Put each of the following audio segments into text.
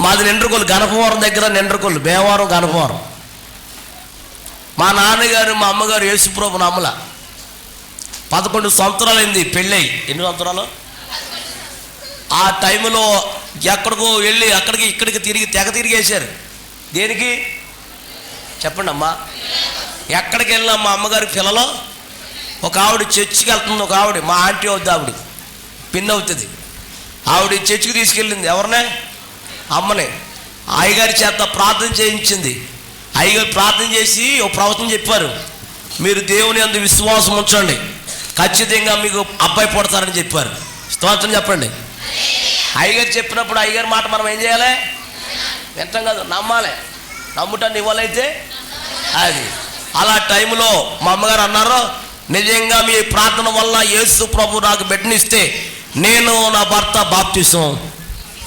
మాది నిండ్రకొల్లు గణపవరం దగ్గర నిండ్రకొల్లు భీమవరం గణపవరం. మా నాన్నగారు మా అమ్మగారు యేసుప్రభు నమ్మల పదకొండు సంవత్సరాలైంది పెళ్ళై. ఎన్ని సంవత్సరాలు? ఆ టైంలో ఎక్కడికో వెళ్ళి అక్కడికి ఇక్కడికి తిరిగి తెగ తిరిగేశారు. దేనికి? చెప్పండి అమ్మా ఎక్కడికి వెళ్ళినా మా అమ్మగారి పిల్లలో ఒక ఆవిడ చర్చికి వెళ్తుంది ఒక ఆవిడ మా ఆంటీ అవుద్ది ఆవిడ. పిన్ అవుతుంది. ఆవిడ చర్చికి తీసుకెళ్ళింది ఎవరినే? అమ్మని. అయ్యగారి చేత ప్రార్థన చేయించింది. అయ్యగారు ప్రార్థన చేసి ఒక ప్రవచనం చెప్పారు. మీరు దేవుని అందు విశ్వాసం ఉంచండి. ఖచ్చితంగా మీకు అబ్బాయి పుడతారని చెప్పారు. స్తోత్రం చెప్పండి. అయ్యగారు చెప్పినప్పుడు అయ్యగారి మాట మనం ఏం చేయాలి? వింటాం కాదు నమ్మాలి. నమ్ముటాన్ని ఇవ్వాలైతే అది. అలా టైంలో మా అమ్మగారు అన్నారు నిజంగా మీ ప్రార్థన వల్ల యేసు ప్రభు నాకు బిడ్డనిస్తే నేను నా భర్త బాప్తిసం.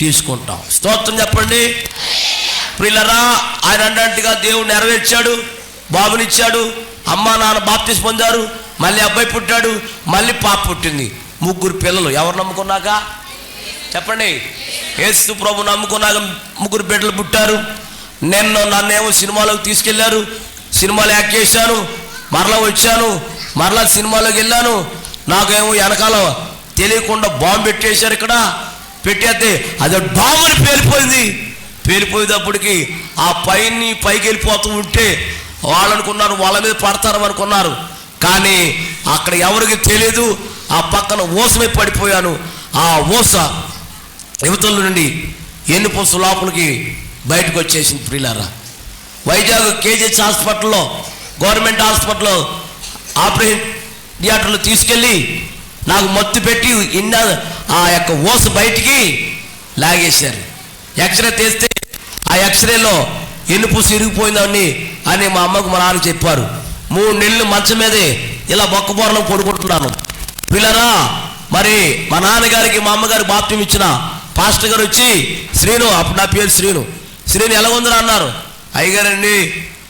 తీసుకుంటాం. స్తోత్రం చెప్పండి. ప్రిల్లరా ఆయన అన్నట్టుగా దేవుడు నెరవేర్చాడు బాబునిచ్చాడు అమ్మ నాన్న బాప్తి పొందారు మళ్ళీ అబ్బాయి పుట్టాడు మళ్ళీ పాప పుట్టింది. ముగ్గురు పిల్లలు ఎవరు నమ్ముకున్నాక? చెప్పండి. యేసు ప్రభు నమ్ముకున్నాక ముగ్గురు బిడ్డలు పుట్టారు. నిన్న నన్నేమో సినిమాలోకి తీసుకెళ్ళారు సినిమాలు యాక్ట్ చేశాను మరలా వచ్చాను మరలా సినిమాలోకి వెళ్ళాను నాకేమో వెనకాల తెలియకుండా బాంబు పెట్టేశారు ఇక్కడ పెట్టేస్తే అది బాంబుని పేలిపోయింది. పేలిపోయేటప్పటికి ఆ పైని పైకి వెళ్ళిపోతూ ఉంటే వాళ్ళు అనుకున్నారు వాళ్ళ మీద పడతారు అనుకున్నారు. కానీ అక్కడ ఎవరికి తెలియదు ఆ పక్కన ఓసమే పడిపోయాను. ఆ ఓస యువతల నుండి ఎన్ని పొసు లోపలికి బయటకు వచ్చేసింది ప్రియులారా. వైజాగ్ కేజీహెచ్ హాస్పిటల్లో గవర్నమెంట్ హాస్పిటల్లో ఆపరేషన్ థియేటర్లో తీసుకెళ్ళి నాకు మత్తు పెట్టి ఇన్న ఆ యొక్క ఓసు బయటికి లాగేశారు. ఎక్స్రే తీస్తే ఆ ఎక్స్రేలో ఎన్నుపూసి ఇరిగిపోయిందని అని మా అమ్మకు మా నాన్న చెప్పారు. మూడు నెలలు మంచం మీదే ఇలా బొక్కబోరలో పడుకుంటున్నాను పిల్లరా మరి మా నాన్నగారికి మా అమ్మగారికి బాప్యం ఇచ్చిన పాస్టర్ గారు వచ్చి శ్రీను అప్పుడు నా పేరు శ్రీను. శ్రీను ఎలా ఉందని అన్నారు. అయ్యగారండి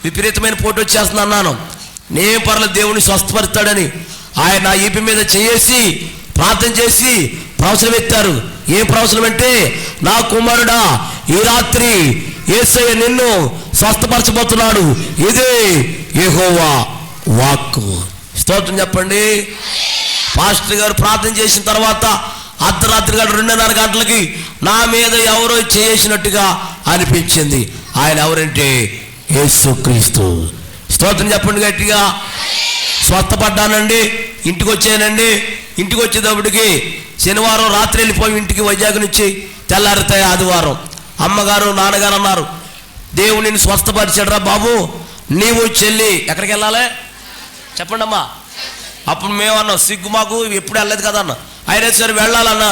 విపరీతమైన పోటీ వచ్చేస్తుంది అన్నాను నేను పర్లేదు దేవుని స్వస్థపరుస్తాడని ఆయన ఈపి మీద చేసి ప్రార్థన చేసి ప్రవచనం ఎత్తారు. ఏం ప్రవచనం అంటే నా కుమారుడా ఈ రాత్రి ఏసయ్య నిన్ను స్వస్థపరచబోతున్నాడు. ఇదే ఏహోవా వాక్కు. స్తోత్రం చెప్పండి. పాస్టర్ గారు ప్రార్థన చేసిన తర్వాత అర్ధరాత్రి గంట రెండున్నర గంటలకి నా మీద ఎవరో చేసినట్టుగా అనిపించింది. ఆయన ఎవరంటే యేసుక్రీస్తు. స్తోత్రం చెప్పండి గట్టిగా. స్వస్థపడ్డానండి. ఇంటికి వచ్చానండి ఇంటికి వచ్చేటప్పటికి శనివారం రాత్రి వెళ్ళిపోయి ఇంటికి వైజాగ్ నుంచి తెల్లారుతాయి ఆదివారం. అమ్మగారు నాన్నగారు అన్నారు దేవుడు నిన్ను బాబు నీవు చెల్లి ఎక్కడికి వెళ్ళాలి? చెప్పండి అమ్మా అప్పుడు మేమన్నా సిగ్గు మాకు ఎప్పుడు వెళ్ళలేదు కదా అన్న. అయినా సరే వెళ్ళాలన్న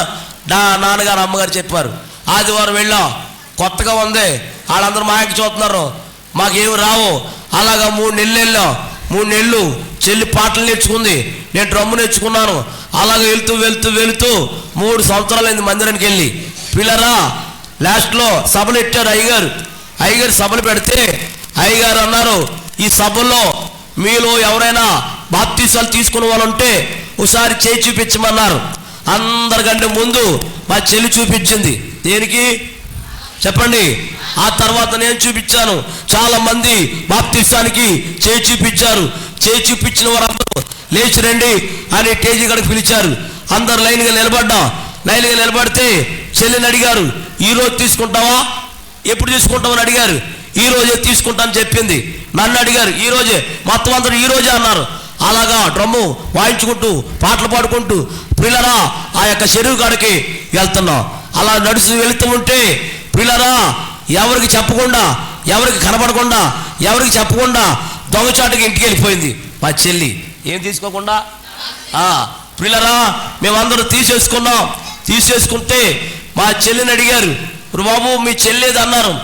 నా నాన్నగారు అమ్మగారు చెప్పారు. ఆదివారం వెళ్ళాం కొత్తగా ఉంది వాళ్ళందరూ మా ఇంటికి చూస్తున్నారు మాకేమి రావు అలాగా మూడు నెలలు వెళ్ళాం. మూడు నెలలు చెల్లి పాటలు నేర్చుకుంది. నేను డ్రమ్ము నేర్చుకున్నాను. అలాగ వెళ్తూ వెళ్తూ వెళుతూ మూడు సంవత్సరాలైంది మందిరానికి వెళ్ళి. పిల్లరా లాస్ట్లో సభలు పెట్టారు అయ్యగారు. అయ్యగారు సభలు పెడితే అయ్యగారు అన్నారు ఈ సభల్లో మీలో ఎవరైనా బాప్తీసాలు తీసుకున్న వాళ్ళు ఉంటే ఒకసారి చేయి చూపించమన్నారు. అందరికంటే ముందు మా చెల్లి చూపించింది. దేనికి? చెప్పండి. ఆ తర్వాత నేను చూపించాను. చాలా మంది బాప్తిస్తానికి చేయి చూపించారు. చేయి చూపించిన వారందరూ లేచి రండి అని టేజీ గడికి పిలిచారు. అందరు లైన్గా నిలబడ్డాం. లైన్గా నిలబడితే చెల్లిని అడిగారు ఈ రోజు తీసుకుంటావా? ఎప్పుడు తీసుకుంటామని అడిగారు. ఈ రోజే చెప్పింది. నన్ను అడిగారు ఈ రోజే. మొత్తం అందరూ ఈ రోజే అన్నారు. అలాగా డ్రమ్ము వాయించుకుంటూ పాటలు పాడుకుంటూ పిల్లరా ఆ యొక్క చెరువు కాడికి వెళ్తున్నాం. అలా నడుస్తూ వెళుతూ ఉంటే పిల్లరా ఎవరికి చెప్పకుండా ఎవరికి కనపడకుండా ఎవరికి చెప్పకుండా దొంగచాటుకి ఇంటికి వెళ్ళిపోయింది మా చెల్లి. ఏం తీసుకోకుండా? ఆ, పిల్లరా మేమందరూ తీసేసుకున్నాం. తీసేసుకుంటే మా చెల్లిని అడిగారు బాబు మీ చెల్లేది అన్నారు?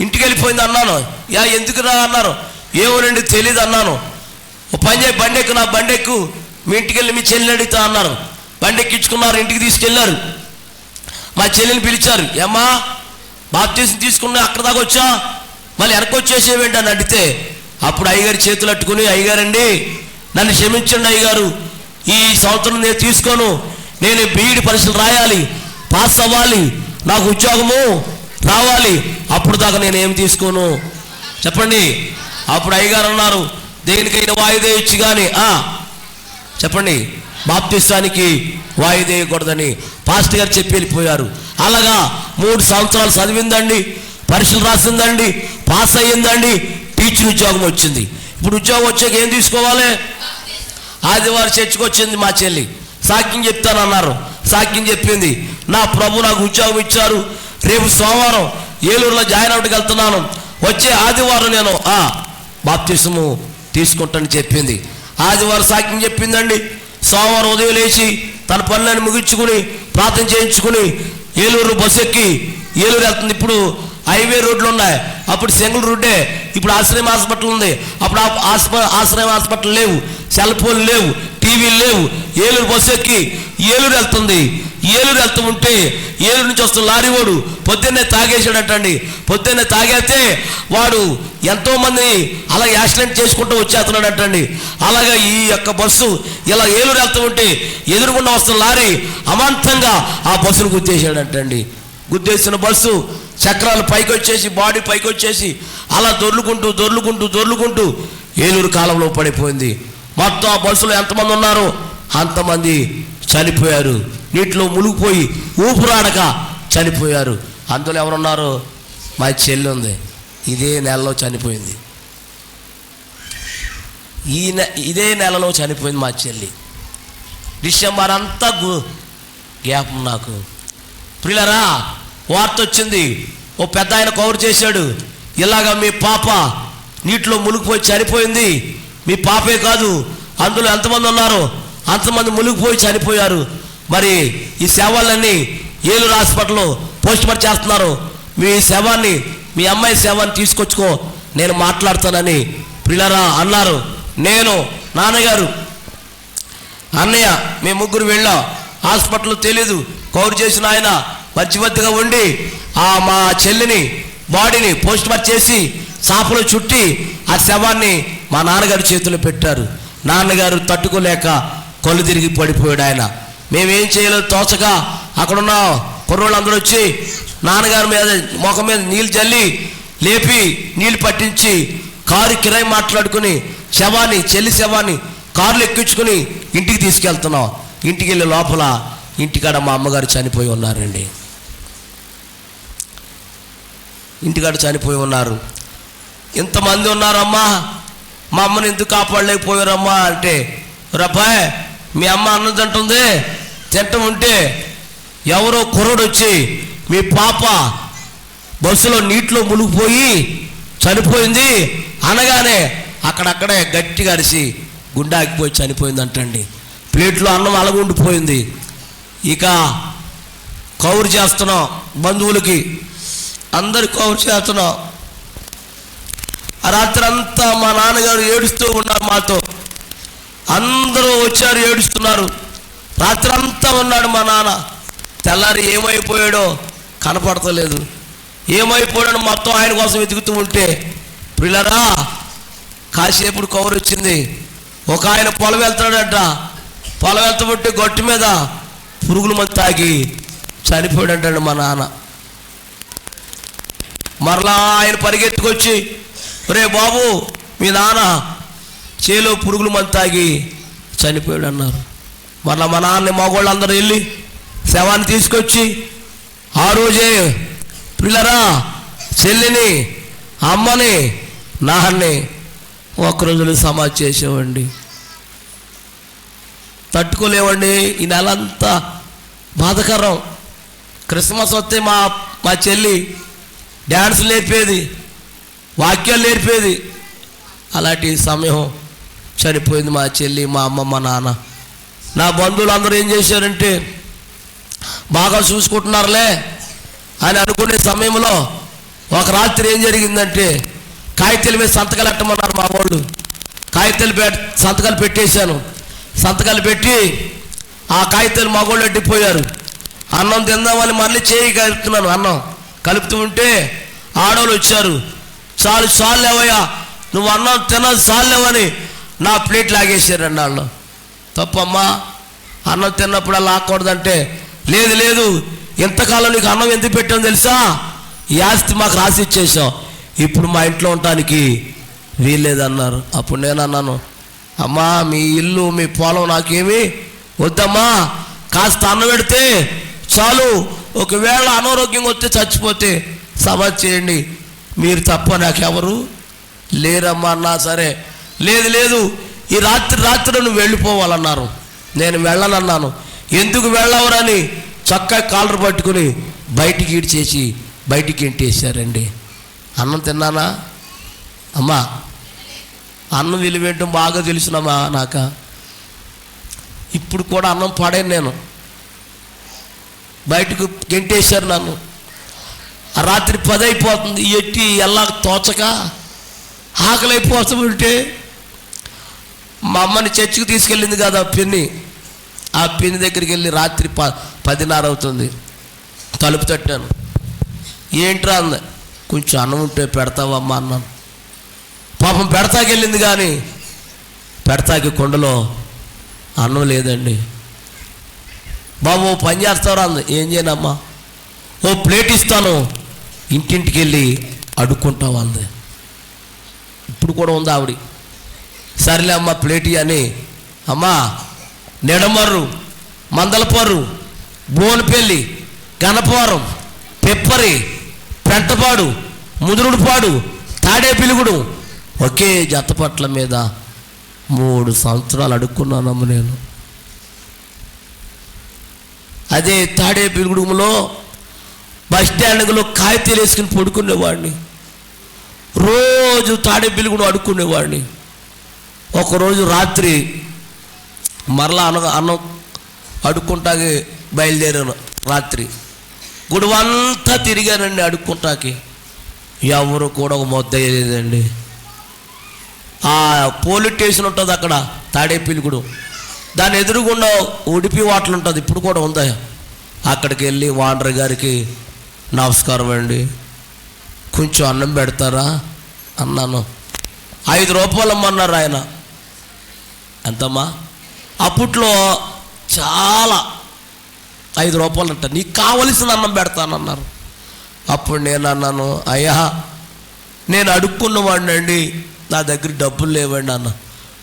ఇంటికి వెళ్ళిపోయింది అన్నాను. యా ఎందుకురా అన్నారు? ఏమోనండి తెలియదు అన్నాను. ఓ పని చేయి నా బండెక్కు మీ ఇంటికి వెళ్ళి మీ చెల్లిని అడుగుతా అన్నారు. బండెక్కించుకున్నారు ఇంటికి తీసుకెళ్ళారు మా చెల్లిని పిలిచారు ఏమ్మా బాప్తీసం తీసుకున్నా అక్కడ దాకా వచ్చా? మళ్ళీ వెనక్కి వచ్చేసేవేంటి అని అడిగితే అప్పుడు అయ్యగారి చేతులు అట్టుకుని అయ్యగారండి నన్ను క్షమించండి అయ్యగారు. ఈ సంవత్సరం నేను తీసుకోను. నేను బీఈడి పరీక్షలు రాయాలి పాస్ అవ్వాలి నాకు ఉద్యోగము రావాలి. అప్పుడు దాకా నేను ఏం తీసుకోను? చెప్పండి. అప్పుడు అయ్యగారు అన్నారు దేనికైనా వాయిదా ఇచ్చి కానీ చెప్పండి. బాప్తిస్తానికి వాయిదేయకూడదని పాస్టర్ గారు చెప్పి వెళ్ళిపోయారు. అలాగా మూడు సంవత్సరాలు చదివిందండి పరీక్షలు రాసిందండి పాస్ అయ్యిందండి టీచర్ ఉద్యోగం వచ్చింది. ఇప్పుడు ఉద్యోగం వచ్చాక ఏం తీసుకోవాలి? ఆదివారం చర్చికి వచ్చింది మా చెల్లి. సాక్యం చెప్తానన్నారు సాక్యం చెప్పింది నా ప్రభు నాకు ఉద్యోగం ఇచ్చారు. రేపు సోమవారం ఏలూరులో జాయిన్ అవుట్కి వెళ్తున్నాను. వచ్చే ఆదివారం నేను ఆ బాప్తిసము తీసుకుంటానని చెప్పింది. ఆదివారం సాక్యం చెప్పిందండి సోమవారం ఉదయం లేచి తన పనులను ముగించుకుని ప్రార్థన చేయించుకుని ఏలూరు బస్సు ఎక్కి ఏలూరు వెళ్తుంది. ఇప్పుడు హైవే రోడ్లు ఉన్నాయి. అప్పుడు సింగిల్ రోడ్డే. ఇప్పుడు ఆశ్రయం హాస్పిటల్ ఉంది. అప్పుడు ఆశ్రయం హాస్పిటల్ లేవు. సెల్ ఫోన్ లేవు. టీవీలు లేవు. ఏలూరు బస్సు ఎక్కి ఏలూరు వెళ్తుంది. ఏలూరు వెళ్తూ ఉంటే ఏలూరు నుంచి వస్తున్న లారీ వాడు పొద్దున్నే తాగేసాడటండి పొద్దున్నే తాగేస్తే వాడు ఎంతోమంది అలా యాక్సిడెంట్ చేసుకుంటూ వచ్చేస్తున్నాడటండి. అలాగా ఈ యొక్క బస్సు ఇలా ఏలూరు వెళ్తూ ఉంటే ఎదురుకుండా వస్తున్న లారీ అమాంతంగా ఆ బస్సును గుద్దేశాడటండి. గుర్తేసిన బస్సు చక్రాలు పైకి వచ్చేసి బాడీ పైకి వచ్చేసి అలా దొర్లుకుంటూ దొర్లుకుంటూ దొర్లుకుంటూ ఏలూరు కాలంలో పడిపోయింది. మొత్తం ఆ బస్సులో ఎంతమంది ఉన్నారో? అంతమంది చనిపోయారు. నీటిలో మునిగిపోయి ఊపిరాడక చనిపోయారు. అందులో ఎవరున్నారు? మా చెల్లి ఉంది. ఇదే నెలలో చనిపోయింది. ఈ నె ఇదే నెలలో చనిపోయింది మా చెల్లి. డిసెంబర్ అంతా గు గ్యాప్ నాకు. ప్రియులరా వార్త వచ్చింది. ఓ పెద్ద ఆయన కవర్ చేశాడు. ఇలాగా మీ పాప నీటిలో మునిగిపోయి చనిపోయింది. మీ పాపే కాదు అందులో ఎంతమంది ఉన్నారు? అంతమంది మునిగిపోయి చనిపోయారు. మరి ఈ సేవలన్నీ ఏలూరు హాస్పిటల్లో పోస్ట్ మార్టం చేస్తున్నారు. మీ శవాన్ని మీ అమ్మాయి శవాన్ని తీసుకొచ్చుకో నేను మాట్లాడతానని పిల్లరా అన్నారు. నేను నాన్నగారు అన్నయ్య మేము ముగ్గురు వెళ్ళాం. హాస్పిటల్ తెలీదు. కౌరు చేసిన ఆయన మధ్యవర్తిగా ఉండి ఆ మా చెల్లిని బాడీని పోస్ట్ మార్ట్ చేసి చాపలు చుట్టి ఆ శవాన్ని మా నాన్నగారు చేతిలో పెట్టారు. నాన్నగారు తట్టుకోలేక కళ్ళు తిరిగి పడిపోయాడు ఆయన. మేమేం చేయలేదు తోచక అక్కడున్న కుర్రోళ్ళందరూ వచ్చి నాన్నగారి మీద ముఖం మీద నీళ్ళు చల్లి లేపి నీళ్ళు పట్టించి కారు కిరాయి మాట్లాడుకుని శవాన్ని చెల్లి శవాన్ని కారులు ఎక్కించుకుని ఇంటికి తీసుకెళ్తున్నాం. ఇంటికి వెళ్ళే లోపల ఇంటికాడ మా అమ్మగారు చనిపోయి ఉన్నారండి. ఇంటికాడ చనిపోయి ఉన్నారు. ఇంతమంది ఉన్నారమ్మా? మా అమ్మని ఎందుకు కాపాడలేకపోయారమ్మా అంటే రబ్బాయ్ మీ అమ్మ అన్నం తింటుంది తింటం ఉంటే ఎవరో కుర్రోడు వచ్చి మీ పాప బస్సులో నీటిలో మునిగిపోయి చనిపోయింది. అనగానే అక్కడక్కడే గట్టిగా అరిసి గుండాకిపోయి చనిపోయింది అంటండి. ప్లేట్లో అన్నం అలగుండిపోయింది. ఇక కౌరు చేస్తున్నాం బంధువులకి అందరు కౌరు చేస్తున్నాం ఆ రాత్రి అంతా మా నాన్నగారు ఏడుస్తూ ఉన్నారు మాతో. అందరూ వచ్చారు ఏడుస్తున్నారు. రాత్రి అంతా ఉన్నాడు మా నాన్న. తెల్లారి ఏమైపోయాడో కనపడతలేదు. ఏమైపోయాడో మొత్తం ఆయన కోసం వెతుకుతూ ఉంటే పిల్లరా కాసేపుడు కవర్ వచ్చింది. ఒక ఆయన పొలం వెళ్తాడట పొలం వెళ్తబట్టి గట్టు మీద పురుగుల మంది తాగి చనిపోయాడంటాడు మా నాన్న. మరలా ఆయన పరిగెత్తుకొచ్చి రే బాబు మీ నాన్న చేలో పురుగుల మంది తాగి చనిపోయాడు అన్నారు మరలా మా నాన్న మగవాళ్ళు అందరూ వెళ్ళి శవాన్ని తీసుకొచ్చి ఆ రోజే పిల్లరా చెల్లిని అమ్మని నాన్నని ఒక రోజులు సమాధి చేసేవండి తట్టుకోలేవండి ఈ నెల అంతా బాధకరం. క్రిస్మస్ వస్తే మా మా చెల్లి డ్యాన్స్ లేపేది వాక్యాలు నేర్పేది. అలాంటి సమయం చనిపోయింది మా చెల్లి మా అమ్మ మా నాన్న. నా బంధువులు అందరూ ఏం చేశారంటే బాగా చూసుకుంటున్నారులే అని అనుకునే సమయంలో ఒక రాత్రి ఏం జరిగిందంటే కాగితాల మీద సంతకాలు పెట్టమన్నారు మా వాళ్ళు. కాగితాలు పెట్ సంతకాలు పెట్టేశాను. సంతకాలు పెట్టి ఆ కాగితాలు మా వాళ్ళు అడ్డిపోయారు. అన్నం తిందామని మళ్ళీ చేయి కలుపుతున్నాను అన్నం. కలుపుతూ ఉంటే ఆడవాళ్ళు వచ్చారు. చాలు చాలు లేవయ్యా నువ్వు అన్నం తినదు చాలు లేవని నా ప్లేట్ లాగేసారండి వాళ్ళు తప్పమ్మా అన్నం తిన్నప్పుడు అలా ఆకూడదంటే లేదు లేదు ఇంతకాలం నీకు అన్నం ఎందుకు పెట్టాం తెలుసా? ఈ ఆస్తి మాకు రాసి ఇచ్చేసాం ఇప్పుడు మా ఇంట్లో ఉండటానికి వీల్లేదన్నారు. అప్పుడు నేను అన్నాను అమ్మా మీ ఇల్లు మీ పొలం నాకేమి వద్దమ్మా. కాస్త అన్నం పెడితే చాలు. ఒకవేళ అనారోగ్యం వస్తే చచ్చిపోతే సమాజ్ చేయండి. మీరు తప్ప నాకెవరు? లేరమ్మా అన్నా సరే. లేదు లేదు. ఈ రాత్రి రాత్రి నువ్వు వెళ్ళిపోవాలన్నారు. నేను వెళ్ళనన్నాను. ఎందుకు వెళ్ళవరని చక్కగా కాలర్ పట్టుకుని బయటికి ఈడ్చేసి బయటికి ఇంటేసారండి అన్నం తిన్నానా? అమ్మా అన్నం విలువేంటో బాగా తెలుసునమ్మా నాక. ఇప్పుడు కూడా అన్నం పడాను నేను. బయటకు గెంటేశారు నన్ను. రాత్రి పది అయిపోతుంది ఎట్టి ఎలా తోచక ఆకలి అయిపోతుంటే మా అమ్మని చర్చికి తీసుకెళ్ళింది కదా ఆ పిన్ని. ఆ పిన్ని దగ్గరికి వెళ్ళి రాత్రి ప పదిన్నర అవుతుంది. తలుపు తట్టాను. ఏంట్రా అంది. కొంచెం అన్నం ఉంటే పెడతావమ్మా అన్నాను. పాపం పెడతాకి వెళ్ళింది కానీ పెడతాకి కొండలో అన్నం లేదండి. బాబు పని చేస్తారా అంది. ఏం చేయనమ్మా? ఓ ప్లేట్ ఇస్తాను. ఇంటింటికి వెళ్ళి అడుక్కుంటా అంది ఇప్పుడు కూడా ఉంది ఆవిడ. సరేలే అమ్మ ప్లేటి అని అమ్మా నెడమర్రు మందలపర్రు బోనపల్లి గణపవరం పెప్పరి పెంటపాడు ముదురుడుపాడు తాడే పిలుగుడు ఒకే జతపట్ల మీద మూడు సంవత్సరాలు అడుక్కున్నానమ్మ నేను. అదే తాడే పిలుగుడులో బస్ స్టాండ్లో కాగితాలు వేసుకుని పడుకునేవాడిని. రోజు తాడే కూడా అడుక్కునేవాడిని. ఒకరోజు రాత్రి మరలా అన్న అన్నం అడుక్కుంటాకి బయలుదేరాను రాత్రి. గుడివంతా తిరిగానండి అడుక్కుంటాకి. ఎవరు కూడా ఒక మొద్ద వేయలేదండి. ఆ పోలీస్ స్టేషన్ ఉంటుంది అక్కడ తాడేపిల్లిగుడు దాని ఎదురుగుండా ఉడిపి వాటలు ఉంటుంది. ఇప్పుడు కూడా ఉందా? అక్కడికి వెళ్ళి వాండర్ గారికి నమస్కారం అండి. కొంచెం అన్నం పెడతారా? అన్నాను. ఐదు రూపాయలు అమ్మన్నారు ఆయన. ఎంతమ్మా? అప్పట్లో చాలా ఐదు రూపాయలు అంట. నీకు కావలసిన అన్నం పెడతానన్నారు. అప్పుడు నేను అన్నాను అయ్యా నేను అడుక్కున్నవాడిని అండి. నా దగ్గర డబ్బులు లేవండి అన్న.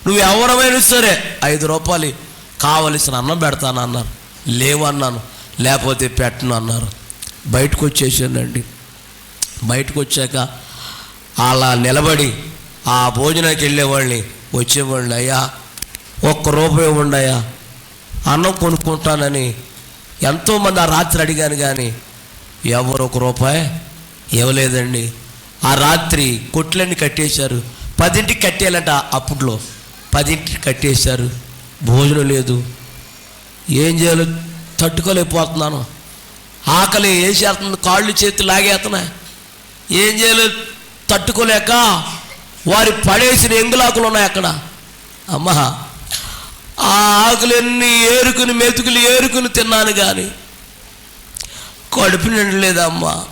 నువ్వు ఎవరమైనా సరే ఐదు రూపాయలు కావలసిన అన్నం పెడతానన్నారు. లేవన్నాను. లేవు అన్నాను లేకపోతే పెట్టను అన్నారు. బయటకు వచ్చేసిందండి బయటకు వచ్చాక అలా నిలబడి ఆ భోజనానికి వెళ్ళేవాళ్ళని వచ్చేవాళ్ళని అయ్యా ఒక్క రూపాయి ఉండయా అన్నం కొనుక్కుంటానని ఎంతోమంది ఆ రాత్రి అడిగాను కానీ ఎవరు ఒక రూపాయి ఇవ్వలేదండి. ఆ రాత్రి కొట్లన్నీ కట్టేశారు. పదింటికి కట్టేయాలంట అప్పట్లో. పదింటికి కట్టేశారు. భోజనం లేదు. ఏం చేయాలో తట్టుకోలేకపోతున్నాను. ఆకలి ఏం చేస్తుంది? కాళ్ళు చేతులు లాగేస్తున్నా ఏం చేయాలో తట్టుకోలేక వారి పడేసిన ఎంగులాకులు ఉన్నాయి అక్కడ. అమ్మా ఆ ఆకులన్నీ ఏరుకుని మెతుకులు ఏరుకుని తిన్నాను కానీ కడుపు నిండలేదమ్మా.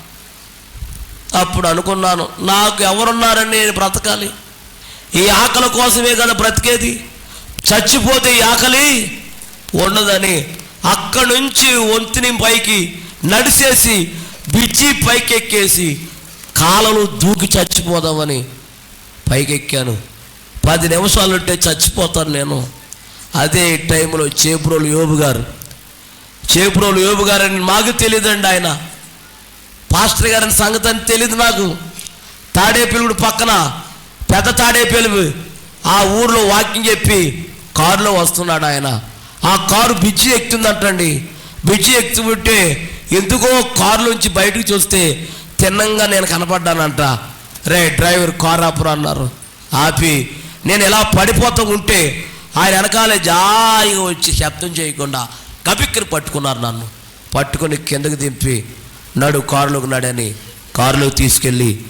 అప్పుడు అనుకున్నాను నాకు ఎవరున్నారని నేను బ్రతకాలి. ఈ ఆకలి కోసమే కదా బ్రతికేది? చచ్చిపోతే ఈ ఆకలి ఉండదని అక్కడి నుంచి వంతిని పైకి నడిచేసి బిచ్చి పైకెక్కేసి కాలలు దూకి చచ్చిపోదామని పైకెక్కాను. పది నిమిషాలు ఉంటే చచ్చిపోతాను నేను. అదే టైంలో చేపురోలు యోబు గారు. చేపురోలు యోబు గారని మాకు తెలియదండి ఆయన. పాస్టర్ గారిని సంగతి అని తెలియదు నాకు. తాడేపల్లిగుడు పక్కన పెద్ద తాడేపల్లి ఆ ఊర్లో వాకింగ్ చెప్పి కారులో వస్తున్నాడు ఆయన. ఆ కారు బిచ్చి ఎక్కుతుందంటండి. బిచ్చి ఎక్కుతుంటే ఎందుకో కారులోంచి బయటకు చూస్తే తిన్నంగా నేను కనపడ్డానంట. రే డ్రైవర్ కారు ఆపురా అన్నారు. ఆపి నేను ఎలా పడిపోతూ ఉంటే ఆయన వెనకాలే జాయిగా వచ్చి శబ్దం చేయకుండా కపిక్కని పట్టుకున్నారు నన్ను. పట్టుకొని కిందకి దింపి నడు కారులోకి నడని కారులోకి తీసుకెళ్ళి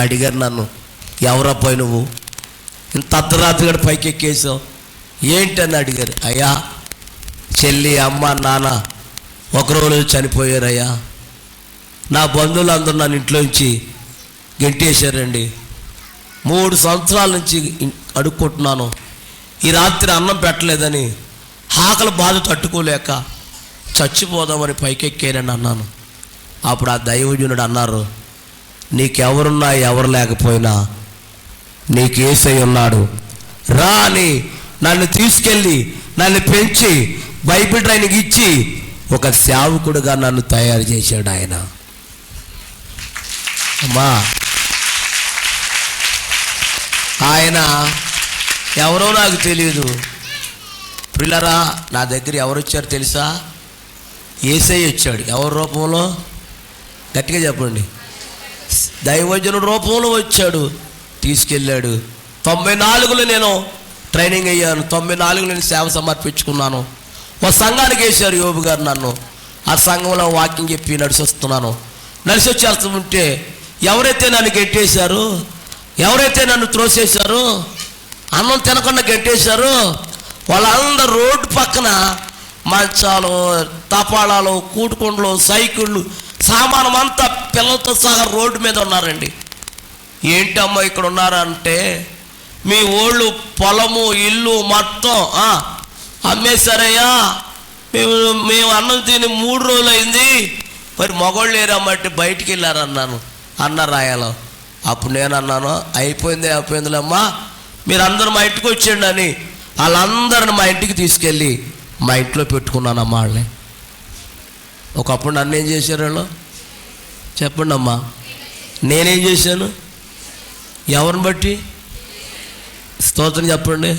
అడిగారు నన్ను. ఎవరబ్బాయి నువ్వు? ఇంత అర్ధరాత్రి గడ పైకి ఎక్కేసావు ఏంటని అడిగారు. అయ్యా చెల్లి అమ్మ నాన్న ఒకరోజు చనిపోయారయ్యా. నా బంధువులు అందరూ నన్ను ఇంట్లోంచి గెంటేశారండి. మూడు సంవత్సరాల నుంచి అడుక్కుంటున్నాను. ఈ రాత్రి అన్నం పెట్టలేదని ఆకలి బాధ తట్టుకోలేక చచ్చిపోదామని పైకెక్కానని అన్నాను. అప్పుడు ఆ దైవజనుడు అన్నారు నీకెవరున్నా ఎవరు లేకపోయినా నీకేసై ఉన్నాడు. రా అని నన్ను తీసుకెళ్ళి నన్ను పెంచి బైబిల్ ట్రైనింగ్ ఇచ్చి ఒక సేవకుడుగా నన్ను తయారు చేశాడు ఆయన. అమ్మా. ఆయన ఎవరో నాకు తెలియదు పిల్లరా నా దగ్గర ఎవరు వచ్చారు తెలుసా? ఏసై వచ్చాడు. ఎవరి రూపంలో? గట్టిగా చెప్పండి. దైవజనుడు రూపంలో వచ్చాడు. తీసుకెళ్ళాడు. తొంభై నాలుగులో నేను ట్రైనింగ్ అయ్యాను. తొంభై నాలుగులో నేను సేవ సమర్పించుకున్నాను. ఒక సంఘానికి వేశారు యోబు గారు నన్ను. ఆ సంఘంలో వాకింగ్ చెప్పి నడిచి వస్తున్నాను నడిచి వచ్చేస్తూ ఉంటే ఎవరైతే నన్ను గెట్టేశారో ఎవరైతే నన్ను త్రోసేశారో అన్నం తినకుండా గెట్టేశారో వాళ్ళందరూ రోడ్డు పక్కన మంచాలు తపాళాలు కూటుకుండలు సైకిళ్ళు సామానం అంతా పిల్లలతో సహా రోడ్డు మీద ఉన్నారండి. ఏంటమ్మా ఇక్కడ ఉన్నారంటే మీ ఓళ్ళు పొలము ఇల్లు మొత్తం అమ్మేశారయ్యా మేము మేము అన్నం తిని మూడు రోజులు అయింది మరి మగోళ్ళు లేరమ్మంటే బయటికి వెళ్ళారన్నాను. అన్న రాయాలో. అప్పుడు నేను అన్నాను అయిపోయింది అయిపోయిందిలేమ్మా మీరు అందరూ మా ఇంటికి వచ్చేయండి అని. వాళ్ళందరిని మా ఇంటికి తీసుకెళ్ళి మా ఇంట్లో పెట్టుకున్నానమ్మా వాళ్ళని. ఒకప్పుడు నన్ను ఏం చేశారు వాళ్ళు? చెప్పండి అమ్మా. నేనేం చేశాను? ఎవరిని బట్టి? స్తోత్రం చెప్పండి.